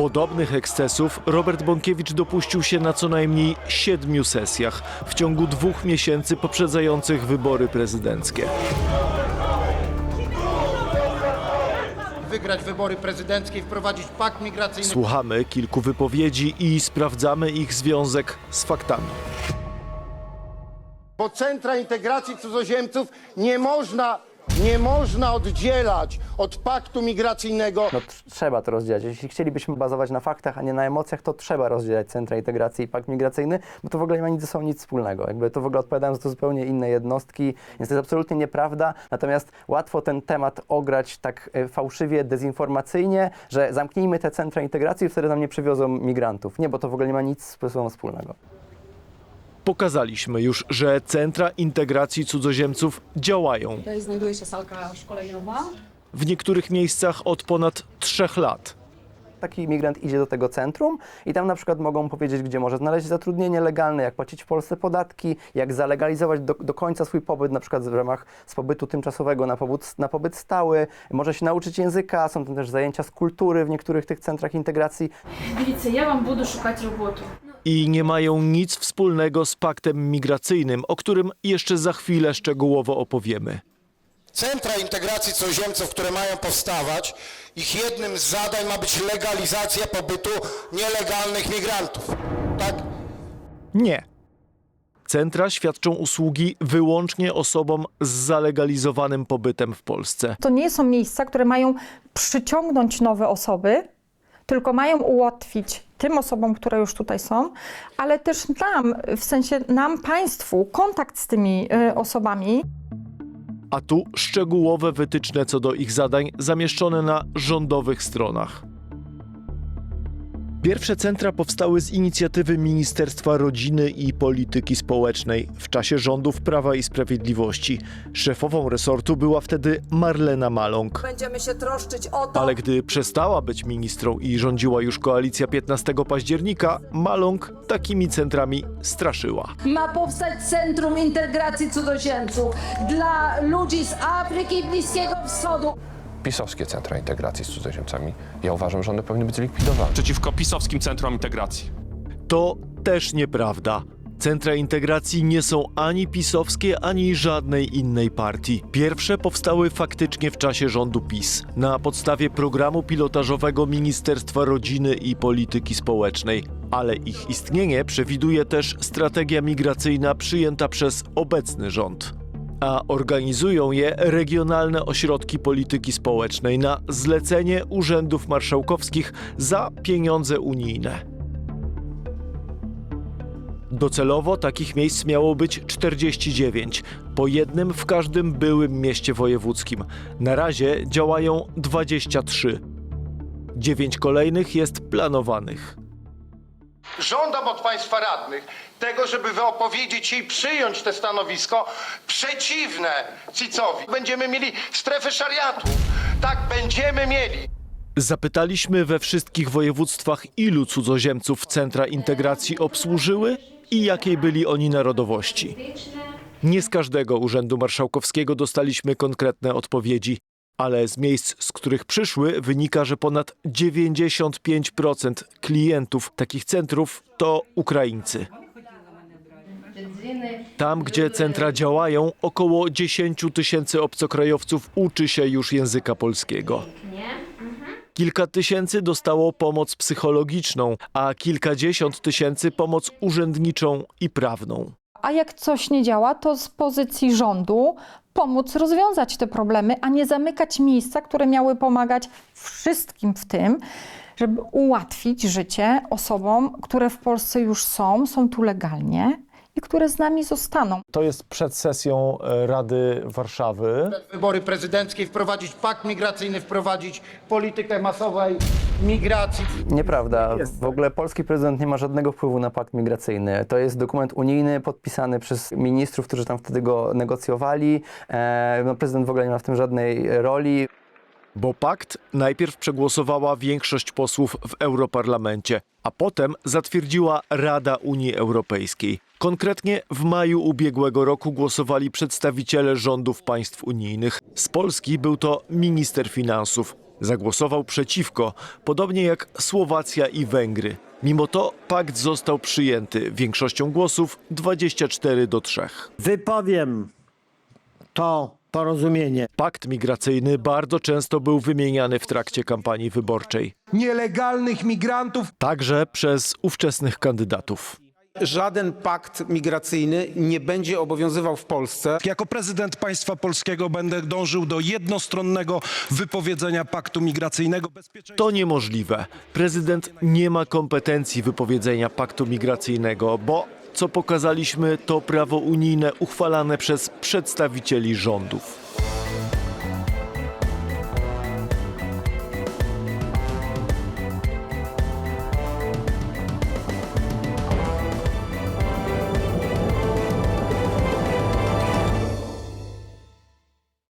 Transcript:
Podobnych ekscesów Robert Bąkiewicz dopuścił się na co najmniej siedmiu sesjach w ciągu dwóch miesięcy poprzedzających wybory prezydenckie. wygrać wybory prezydenckie i wprowadzić pakt migracyjny. Słuchamy kilku wypowiedzi i sprawdzamy ich związek z faktami. Bo centra integracji cudzoziemców nie można, nie można oddzielać od paktu migracyjnego. No tr- trzeba to rozdzielać. Jeśli chcielibyśmy bazować na faktach, a nie na emocjach, to trzeba rozdzielać centra integracji i pakt migracyjny, bo to w ogóle nie ma nic ze sobą nic wspólnego. Jakby to w ogóle odpowiadają za to zupełnie inne jednostki, więc to jest absolutnie nieprawda. Natomiast łatwo ten temat ograć tak e, fałszywie, dezinformacyjnie, że zamknijmy te centra integracji i wtedy nam nie przywiozą migrantów. Nie, bo to w ogóle nie ma nic ze sobą wspólnego Pokazaliśmy już, że centra integracji cudzoziemców działają Tutaj znajduje się salka szkoleniowa. w niektórych miejscach od ponad trzech lat. Taki migrant idzie do tego centrum i tam na przykład mogą powiedzieć, gdzie może znaleźć zatrudnienie legalne, jak płacić w Polsce podatki, jak zalegalizować do, do końca swój pobyt, na przykład w ramach z pobytu tymczasowego na pobyt, na pobyt stały. Może się nauczyć języka, są tam też zajęcia z kultury w niektórych tych centrach integracji. Дивіться, я вам буду шукати роботу. I nie mają nic wspólnego z paktem migracyjnym, o którym jeszcze za chwilę szczegółowo opowiemy. Centra integracji cudzoziemców, które mają powstawać, ich jednym z zadań ma być legalizacja pobytu nielegalnych migrantów. Tak? Nie. Centra świadczą usługi wyłącznie osobom z zalegalizowanym pobytem w Polsce. To nie są miejsca, które mają przyciągnąć nowe osoby, tylko mają ułatwić tym osobom, które już tutaj są, ale też nam, w sensie nam, państwu, kontakt z tymi y, osobami. A tu szczegółowe wytyczne co do ich zadań zamieszczone na rządowych stronach. Pierwsze centra powstały z inicjatywy Ministerstwa Rodziny i Polityki Społecznej w czasie rządów Prawa i Sprawiedliwości. Szefową resortu była wtedy Marlena Maląg. Będziemy się troszczyć o to, Ale gdy przestała być ministrą i rządziła już koalicja 15 października, Maląg takimi centrami straszyła. ma powstać Centrum Integracji Cudzoziemców dla ludzi z Afryki i Bliskiego Wschodu. Pisowskie centra integracji z cudzoziemcami. Ja uważam, że one powinny być zlikwidowane. przeciwko pisowskim centrum integracji. To też nieprawda. Centra integracji nie są ani pisowskie, ani żadnej innej partii. Pierwsze powstały faktycznie w czasie rządu PiS, na podstawie programu pilotażowego Ministerstwa Rodziny i Polityki Społecznej. Ale ich istnienie przewiduje też strategia migracyjna przyjęta przez obecny rząd. A organizują je regionalne ośrodki polityki społecznej na zlecenie urzędów marszałkowskich za pieniądze unijne. Docelowo takich miejsc miało być 49, po jednym w każdym byłym mieście wojewódzkim. Na razie działają 23. Dziewięć kolejnych jest planowanych. Żądam od Państwa radnych tego, żeby wyopowiedzieć się i przyjąć te stanowisko przeciwne CIC-owi. Będziemy mieli strefę szariatu. Tak, będziemy mieli. Zapytaliśmy we wszystkich województwach, ilu cudzoziemców centra integracji obsłużyły i jakiej byli oni narodowości. Nie z każdego urzędu marszałkowskiego dostaliśmy konkretne odpowiedzi, ale z miejsc, z których przyszły, wynika, że ponad 95% klientów takich centrów to Ukraińcy. Tam, gdzie centra działają, około 10 tysięcy obcokrajowców uczy się już języka polskiego. Kilka tysięcy dostało pomoc psychologiczną, a kilkadziesiąt tysięcy pomoc urzędniczą i prawną. A jak coś nie działa, to z pozycji rządu pomóc rozwiązać te problemy, a nie zamykać miejsca, które miały pomagać wszystkim w tym, żeby ułatwić życie osobom, które w Polsce już są, są tu legalnie i które z nami zostaną. To jest przed sesją e, Rady Warszawy. Wybory prezydenckie, wprowadzić pakt migracyjny, wprowadzić politykę masowej migracji. Nieprawda. W ogóle polski prezydent nie ma żadnego wpływu na pakt migracyjny. To jest dokument unijny podpisany przez ministrów, którzy tam wtedy go negocjowali. E, no, prezydent w ogóle nie ma w tym żadnej roli. Bo pakt najpierw przegłosowała większość posłów w Europarlamencie, a potem zatwierdziła Rada Unii Europejskiej. Konkretnie w maju ubiegłego roku głosowali przedstawiciele rządów państw unijnych. Z Polski był to minister finansów. Zagłosował przeciwko, podobnie jak Słowacja i Węgry. Mimo to pakt został przyjęty większością głosów 24 do 3. Wypowiem to porozumienie. Pakt migracyjny bardzo często był wymieniany w trakcie kampanii wyborczej, nielegalnych migrantów. także przez ówczesnych kandydatów. Żaden pakt migracyjny nie będzie obowiązywał w Polsce. Jako prezydent państwa polskiego będę dążył do jednostronnego wypowiedzenia paktu migracyjnego. To niemożliwe. Prezydent nie ma kompetencji wypowiedzenia paktu migracyjnego, bo co pokazaliśmy, to prawo unijne uchwalane przez przedstawicieli rządów.